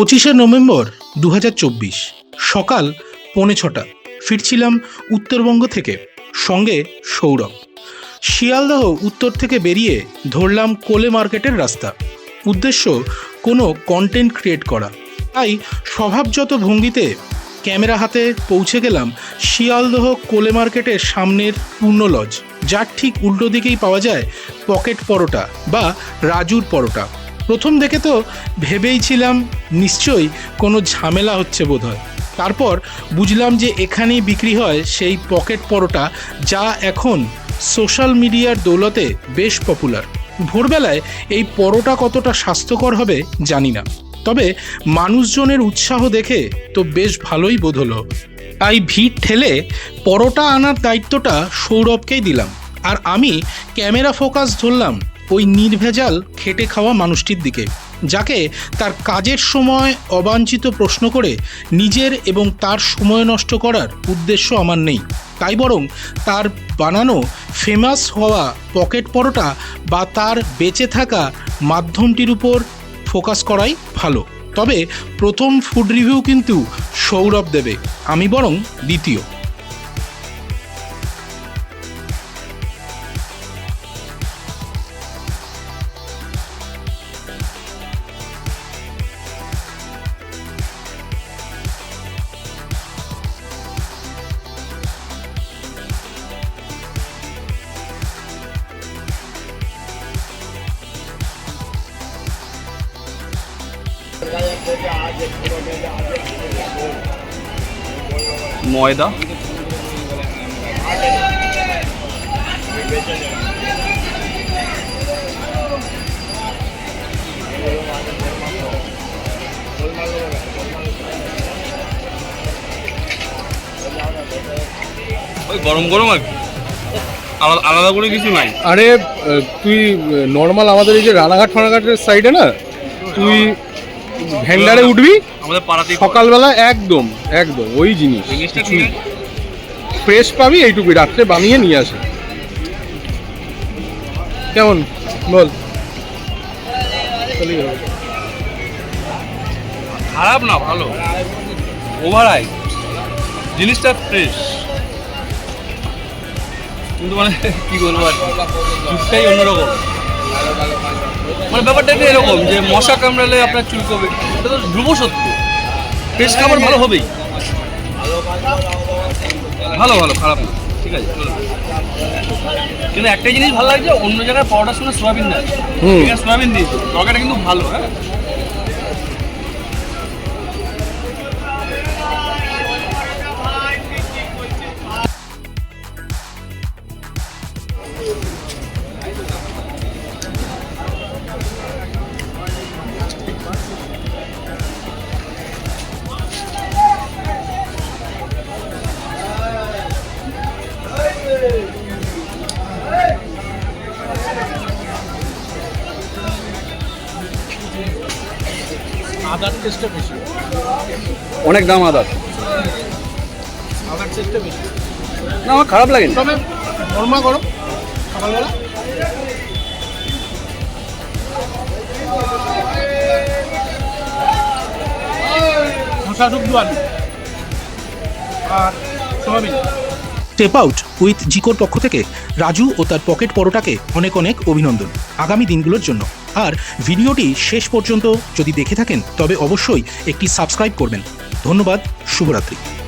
পঁচিশে নভেম্বর দু হাজার চব্বিশ, সকাল পৌনে ছটা। ফিরছিলাম উত্তরবঙ্গ থেকে, সঙ্গে সৌরভ। শিয়ালদহ উত্তর থেকে বেরিয়ে ধরলাম কোলে মার্কেটের রাস্তা। উদ্দেশ্য, কোনো কন্টেন্ট ক্রিয়েট করা। তাই স্বভাবযত ভঙ্গিতে ক্যামেরা হাতে পৌঁছে গেলাম শিয়ালদহ কোলে মার্কেটের সামনের পূর্ণ লজ, যার ঠিক উল্টো দিকেই পাওয়া যায় পকেট পরোটা বা রাজুর পরোটা। প্রথম দেখে তো ভেবেই ছিলাম নিশ্চয়ই কোনো ঝামেলা হচ্ছে বোধহয়। তারপর বুঝলাম যে এখানেই বিক্রি হয় সেই পকেট পরোটা যা এখন সোশ্যাল মিডিয়ার দৌলতে বেশ পপুলার। ভোরবেলায় এই পরোটা কতটা স্বাস্থ্যকর হবে জানি না। তবে মানুষজনের উৎসাহ দেখে তো বেশ ভালোই বোধ হলো। তাই ভিড় ঠেলে পরোটা আনার দায়িত্বটা সৌরভকেই দিলাম। আর আমি ক্যামেরা ফোকাস ধরলাম ওই নির্ভেজাল খেটে খাওয়া মানুষটির দিকে, যাকে তার কাজের সময় অবাঞ্ছিত প্রশ্ন করে নিজের এবং তার সময় নষ্ট করার উদ্দেশ্য আমার নেই। তাই বরং তার বানানো ফেমাস হওয়া পকেট পরোটা বা তার বেঁচে থাকা মাধ্যমটির উপর ফোকাস করাই ভালো। তবে প্রথম ফুড রিভিউ কিন্তু সৌরভ দেবে, আমি বরং দ্বিতীয়। ময়দা। ওই গরম গরম আর কি। আলাদা করে কিছু নাই। আরে তুই নর্মাল আমাদের এই যে রানাঘাট ফানাঘাটের সাইডে না, তুই ভেন্ডারে উঠবি? আমাদের পাড়াতেই সকালবেলা একদম একদম ওই জিনিস। ফ্রেশ পাবি এইটুকুই রাত্রে বানিয়ে নিয়ে আসে। কেমন? বল। খারাপ না ভালো। ওভারাই জিনিসটা ফ্রেশ কিন্তু মানে কি বলব আর অন্যরকম। মানে ব্যাপারটা একটু এরকম যে মশা কামড়ালে আপনার চুলকবে এটা তো ধ্রুব সত্য ফ্রেশ খাবার ভালো হবেই। ভালো ভালো খারাপ না। ঠিক আছে কিন্তু একটাই জিনিস ভালো লাগছে অন্য জায়গায় পাউডার সঙ্গে সোয়াবিন দেয়। সোয়াবিন দিয়েছে। তরকারিটা কিন্তু ভালো হ্যাঁ? আদার টেস্টটা বেশি। অনেক দাম আদার। আদার টেস্টটা বেশি। না আমার খারাপ লাগে তবে নর্মা গরম সকালবেলা। ধোসা শুদ্ধ আলু আর সোয়াবিন স্টেপ আউট উইথ জিকোর পক্ষ থেকে রাজু ও তার পকেট পরোটাকে অনেক অনেক অভিনন্দন। আগামী দিনগুলোর জন্য। আর ভিডিওটি শেষ পর্যন্ত যদি দেখে থাকেন তবে অবশ্যই একটি সাবস্ক্রাইব করবেন। ধন্যবাদ শুভরাত্রি।